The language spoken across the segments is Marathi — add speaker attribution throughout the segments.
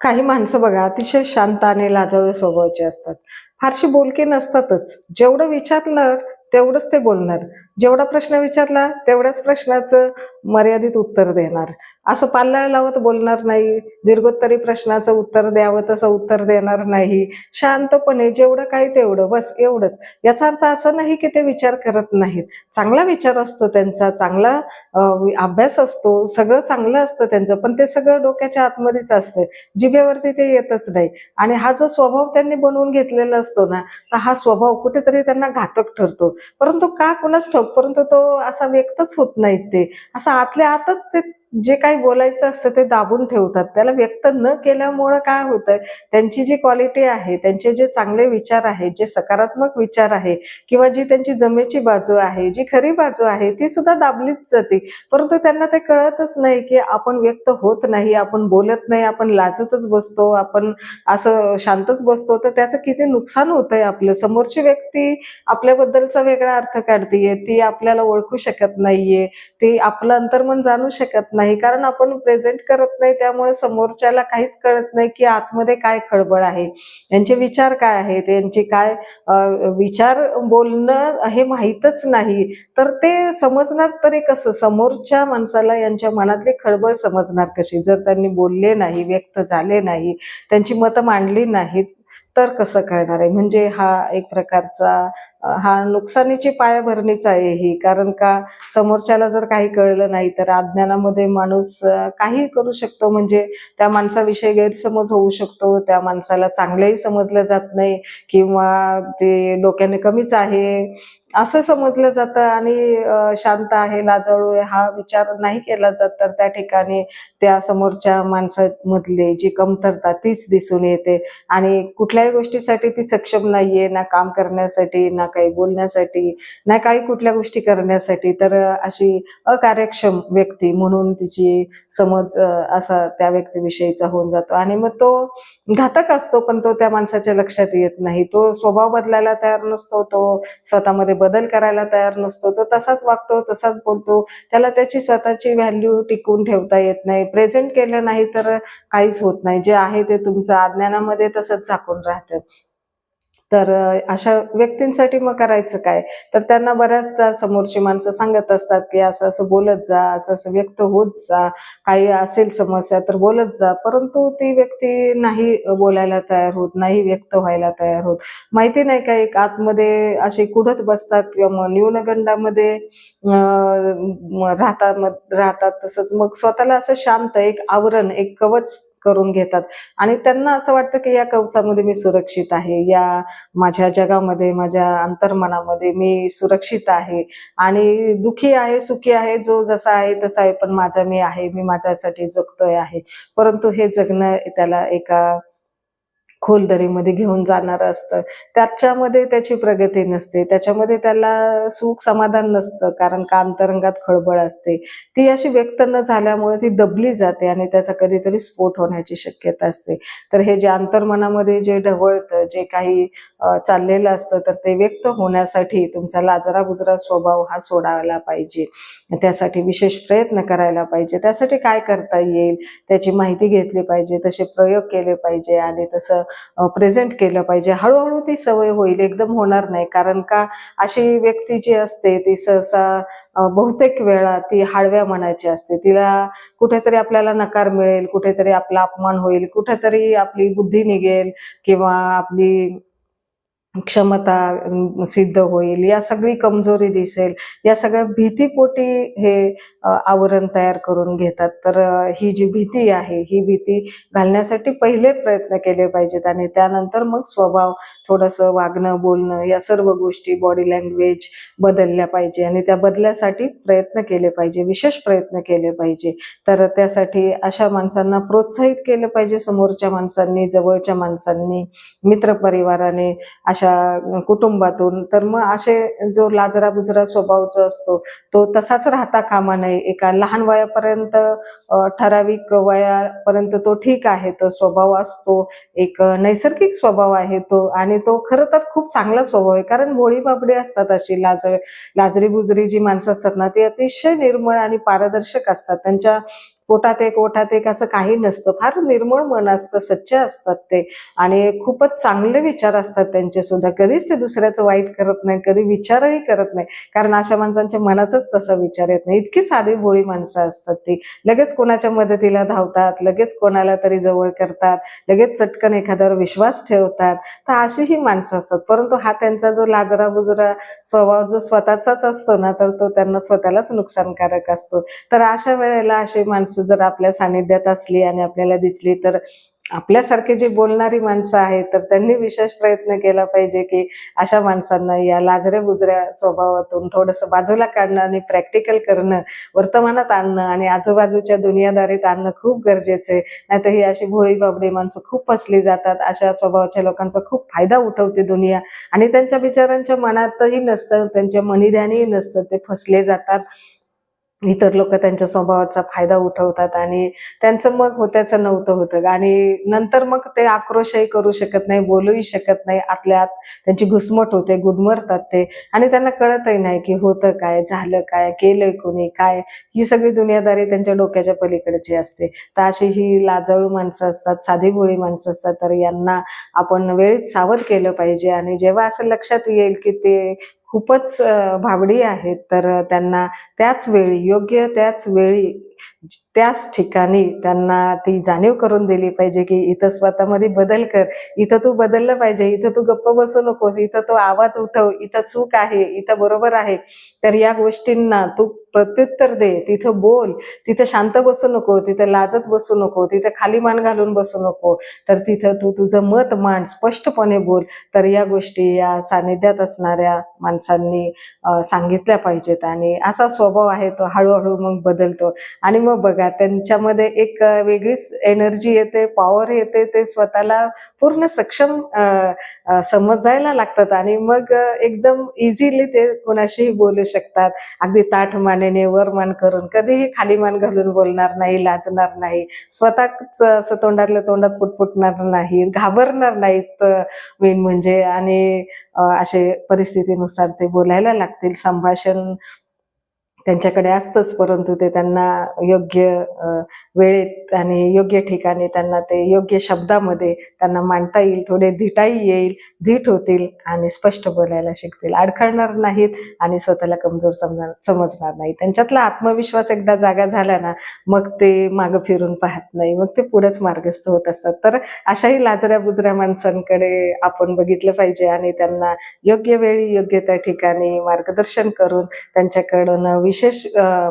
Speaker 1: काही माणसं बघा अतिशय शांत आणि लाजळू स्वभावाचे असतात. फारशी बोलकी नसतातच. जेवढं विचारलं तेवढंच ते बोलणार. जेवढा प्रश्न विचारला तेवढ्याच प्रश्नाचं मर्यादित उत्तर देणार. असं पाल्ला लावत बोलणार नाही दीर्घोत्तरी प्रश्नाचं उत्तर द्यावं तसं उत्तर देणार नाही. शांतपणे जेवढं काय तेवढं बस एवढंच. याचा अर्थ असं नाही की ते विचार करत नाहीत. चांगला विचार असतो त्यांचा चांगला अभ्यास असतो सगळं चांगलं असतं त्यांचं पण ते सगळं डोक्याच्या आतमध्येच असतं. जिभेवरती ते येतच नाही. आणि हा जो स्वभाव त्यांनी बनवून घेतलेला असतो ना तर हा स्वभाव कुठेतरी त्यांना घातक ठरतो. परंतु का कुणाच ठोक परंतु तो असा व्यक्तच होत नाहीत ते. असं आतल्या आतच ते जे काही बोलायचं असतं ते दाबून ठेवतात. त्याला व्यक्त न केल्यामुळं काय होतंय? त्यांची जी क्वालिटी आहे त्यांचे जे चांगले विचार आहेत जे सकारात्मक विचार आहे किंवा जी त्यांची जमेची बाजू आहे जी खरी बाजू आहे ती सुद्धा दाबलीच जाते. परंतु त्यांना ते कळतच नाही की आपण व्यक्त होत नाही आपण बोलत नाही आपण लाजतच बसतो आपण असं शांतच बसतो. तर त्याचं किती नुकसान होतंय आपलं? समोरची व्यक्ती आपल्याबद्दलचा वेगळा अर्थ काढतीये ती आपल्याला ओळखू शकत नाहीये ती आपलं अंतर्मन जाणू शकत नाही नाही. कारण आपण प्रेझेंट करत नाही त्यामुळे समोरच्याला काहीच कळत नाही की आतमध्ये काय खळबळ आहे. यांचे विचार काय आहेत? यांचे काय विचार बोलणं हे माहीतच नाही. तर ते समजणार तरी कसं? समोरच्या माणसाला यांच्या मनातली खळबळ समजणार कशी? जर त्यांनी बोलले नाही व्यक्त झाले नाही त्यांची मतं मांडली नाहीत तर कसं कळणार आहे? म्हणजे हा एक प्रकारचा हा नुकसानीची पायाभरणीच आहे ही. कारण का समोरच्याला जर काही कळलं नाही तर अज्ञानामध्ये माणूस काही करू शकतो. म्हणजे त्या माणसाविषयी गैरसमज होऊ शकतो. त्या माणसाला चांगलंही समजलं जात नाही किंवा ते डोक्याने कमीच आहे. असं समजलं जातं आणि शांत आहे लाजळू आहे हा विचार नाही केला जात. तर त्या ठिकाणी त्या समोरच्या माणसामधली जी कमतरता तीच दिसून येते. आणि कुठल्याही गोष्टीसाठी ती सक्षम नाहीये ना काम करण्यासाठी ना काही बोलण्यासाठी ना काही कुठल्या गोष्टी करण्यासाठी तर अशी अकार्यक्षम व्यक्ती म्हणून तिची समज असा त्या व्यक्तीविषयीचा होऊन जातो. आणि मग तो घातक असतो पण तो त्या माणसाच्या लक्षात येत नाही. तो स्वभाव बदलायला तयार नसतो तो स्वतःमध्ये बदल करायला तयार नसतो तो तसाच वागतो तसाच बोलतो. त्याला त्याची स्वतःची व्हॅल्यू टिकवून ठेवता येत नाही. प्रेझेंट केलं नाही तर काहीच होत नाही. जे आहे ते तुमचं अज्ञानामध्ये तसंच झाकून राहतं. तर अशा व्यक्तींसाठी मग करायचं काय? तर त्यांना बऱ्याचदा समोरची माणसं सांगत असतात की असं असं बोलत जा असं असं व्यक्त होत जा काही असेल समस्या तर बोलत जा. परंतु ती व्यक्ती नाही बोलायला तयार होत नाही व्यक्त व्हायला तयार होत. माहिती नाही का एक आतमध्ये असे कुढत बसतात किंवा मग न्यूनगंडामध्ये राहतात राहतात तसंच. मग स्वतःला असं शांत एक आवरण एक कवच करून घेतात. आणि त्यांना असं वाटतं की या कवचामध्ये मी सुरक्षित आहे या माझ्या जगामध्ये माझ्या अंतर्मनामध्ये मी सुरक्षित आहे. आणि दुखी आहे सुखी आहे जो जसा आहे तसा आहे पण माझा मी आहे मी माझ्यासाठी जगतोय आहे. परंतु हे जगणं त्याला एका खोल दरीमध्ये घेऊन जाणार असतं. त्याच्यामध्ये त्याची प्रगती नसते. त्याच्यामध्ये त्याला सुख समाधान नसतं कारण का अंतरंगात खळबळ असते. ती अशी व्यक्त न झाल्यामुळे ती दबली जाते आणि त्याचा कधीतरी स्फोट होण्याची शक्यता असते. तर हे जे अंतर्मनामध्ये जे ढवळतं जे काही चाललेलं असतं तर ते व्यक्त होण्यासाठी तुमचा लाजरा बुजरा स्वभाव हा सोडायला पाहिजे. त्यासाठी विशेष प्रयत्न करायला पाहिजे. त्यासाठी काय करता येईल त्याची माहिती घेतली पाहिजे तसे प्रयोग केले पाहिजे आणि तसं प्रेझेंट केलं पाहिजे. हळूहळू ती सवय होईल एकदम होणार नाही. कारण का अशी व्यक्ती जी असते ती सहसा बहुतेक वेळा ती हाडव्या मनाची असते. तिला कुठेतरी आपल्याला नकार मिळेल कुठेतरी आपला अपमान होईल कुठेतरी आपली बुद्धी निघेल किंवा आपली The. क्षमता सिद्ध होईल या सगळी कमजोरी दिसेल या सगळ्या भीतीपोटी हे आवरण तयार करून घेतात. तर ही जी भीती आहे ही भीती घालण्यासाठी पहिले प्रयत्न केले पाहिजेत आणि त्यानंतर मग स्वभाव थोडंसं वागणं बोलणं या सर्व गोष्टी बॉडी लँग्वेज बदलल्या पाहिजे आणि त्या बदल्यासाठी प्रयत्न केले पाहिजे विशेष प्रयत्न केले पाहिजे. तर त्यासाठी अशा माणसांना प्रोत्साहित केलं पाहिजे समोरच्या माणसांनी जवळच्या माणसांनी मित्रपरिवाराने अशा कुटुंबातून तर मग असे जो लाजरा बुजरा स्वभाव जो असतो तो तसाच राहता कामा नये. एका लहान वयापर्यंत ठराविक वयापर्यंत तो ठीक आहे तो स्वभाव असतो. एक नैसर्गिक स्वभाव आहे तो आणि तो खरं तर खूप चांगला स्वभाव आहे. कारण भोळी बाबडी असतात अशी लाज लाजरी बुजरी जी माणसं असतात ना ती अतिशय निर्मळ आणि पारदर्शक असतात. त्यांच्या पोटात एक ओठात एक असं काही नसतं. फार निर्मळ मन असतं सच्च असतात ते. आणि खूपच चांगले विचार असतात त्यांचे सुद्धा कधीच ते दुसऱ्याचं वाईट करत नाही कधी विचारही करत नाही. कारण अशा माणसांच्या मनातच तसा विचार येत नाही. इतकी साधी भोळी माणसं असतात ती. लगेच कोणाच्या मदतीला धावतात लगेच कोणाला तरी जवळ करतात लगेच चटकन एखाद्यावर विश्वास ठेवतात. तर अशी ही माणसं असतात. परंतु हा त्यांचा जो लाजरा बुजरा स्वभाव जो स्वतःचाच असतो ना तर तो त्यांना स्वतःलाच नुकसानकारक असतो. तर अशा वेळेला अशी माणसं जर आपल्या सानिध्यात असली आणि आपल्याला दिसली तर आपल्यासारखे जी बोलणारी माणसं आहेत तर त्यांनी विशेष प्रयत्न केला पाहिजे की अशा माणसांना या लाजऱ्या बुजऱ्या स्वभावातून थोडंसं बाजूला काढणं आणि प्रॅक्टिकल करणं वर्तमानात आणणं आणि आजूबाजूच्या दुनियादारीत आणणं खूप गरजेचं आहे. नाहीतर ही अशी भोळी बाबडी माणसं खूप फसली जातात. अशा स्वभावाच्या लोकांचा खूप फायदा उठवते दुनिया. आणि त्यांच्या बिचारांच्या मनातही नसतं त्यांच्या मनिध्यानही नसतं ते फसले जातात. इतर लोक त्यांच्या स्वभावाचा फायदा उठवतात आणि त्यांचं मग होत्याचं नव्हतं होतं. आणि नंतर मग ते आक्रोशही करू शकत नाही बोलूही शकत नाही. आतल्या आत त्यांची घुसमट होते गुदमरतात ते. आणि त्यांना कळतही नाही की होतं काय झालं काय केलंय कोणी काय? ही सगळी दुनियादारी त्यांच्या डोक्याच्या पलीकडची असते. तर अशी ही लाजाळू माणसं असतात साधी भोळी माणसं असतात तर यांना आपण वेळीच सावध केलं पाहिजे. आणि जेव्हा असं लक्षात येईल की ते खूपच भावडी भाबडी आहेत. तर त्यांना त्याच वेळी योग्य त्याच वेळी त्याच ठिकाणी त्यांना ती जाणीव करून दिली पाहिजे की इथं स्वतःमध्ये बदल कर. इथं तू बदललं पाहिजे. इथं तू गप्प बसू नकोस. इथं तू आवाज उठव. इथं चूक आहे. इथं बरोबर आहे. तर या गोष्टींना तू प्रत्युत्तर दे तिथं बोल तिथं शांत बसू नको तिथं लाजत बसू नको तिथं खाली मान घालून बसू नको. तर तिथं तू तुझं मत मांड स्पष्टपणे बोल. तर या गोष्टी या सानिध्यात असणाऱ्या माणसांनी सांगितल्या पाहिजेत आणि असा स्वभाव आहे तो हळूहळू मग बदलतो. आणि मग बघा त्यांच्यामध्ये एक वेगळीच एनर्जी येते पॉवर येते ते स्वतःला पूर्ण सक्षम समजायला लागतात आणि मग एकदम इझिली ते कोणाशीही बोलू शकतात. अगदी ताठ मानेने वर मान करून कधीही खाली मान घालून बोलणार नाही लाजणार नाही स्वतःच असं तोंडातल्या तोंडात पुटपुटणार नाही घाबरणार नाहीत. मेन म्हणजे आणि असे परिस्थितीनुसार ते बोलायला लागतील. संभाषण त्यांच्याकडे असतंच परंतु ते त्यांना योग्य वेळेत आणि योग्य ठिकाणी त्यांना ते योग्य शब्दामध्ये त्यांना मांडता येईल थोडे धिटाही येईल धीट होतील आणि स्पष्ट बोलायला शिकतील. अडखळणार नाहीत आणि स्वतःला कमजोर समजणार समजणार नाही त्यांच्यातला आत्मविश्वास एकदा जागा झाला ना मग ते मागं फिरून पाहत नाही. मग ते पुढेच मार्गस्थ होत असतात. तर अशाही लाजऱ्या बुजऱ्या माणसांकडे आपण बघितलं पाहिजे आणि त्यांना योग्य वेळी योग्य त्या ठिकाणी मार्गदर्शन करून त्यांच्याकडून विशेष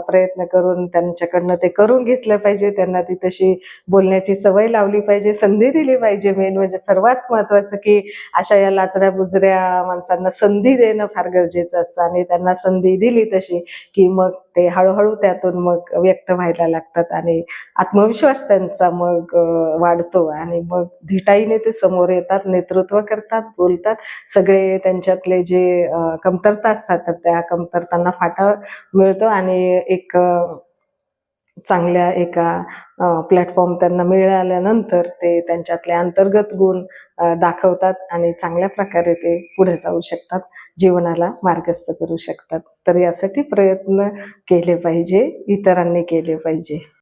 Speaker 1: प्रयत्न करून त्यांच्याकडनं ते करून घेतलं पाहिजे. त्यांना ती तशी बोलण्याची सवय लावली पाहिजे संधी दिली पाहिजे मेन म्हणजे सर्वात महत्वाचं की अशा या लाचऱ्या बुजऱ्या माणसांना संधी देणं फार गरजेचं असतं आणि त्यांना संधी दिली तशी की मग ते हळूहळू त्यातून मग व्यक्त व्हायला लागतात आणि आत्मविश्वास त्यांचा मग वाढतो आणि मग धिटाईने ते समोर येतात नेतृत्व करतात बोलतात. सगळे त्यांच्यातले जे कमतरता असतात तर त्या कमतरतांना फाटा मिळतो आणि एक चांगल्या एका प्लॅटफॉर्म त्यांना मिळाल्यानंतर ते त्यांच्यातले अंतर्गत गुण दाखवतात आणि चांगल्या प्रकारे ते पुढे जाऊ शकतात. जीवनाला मार्गस्थ करू शकतात. तर यासाठी प्रयत्न केले पाहिजे इतरांनी केले पाहिजे.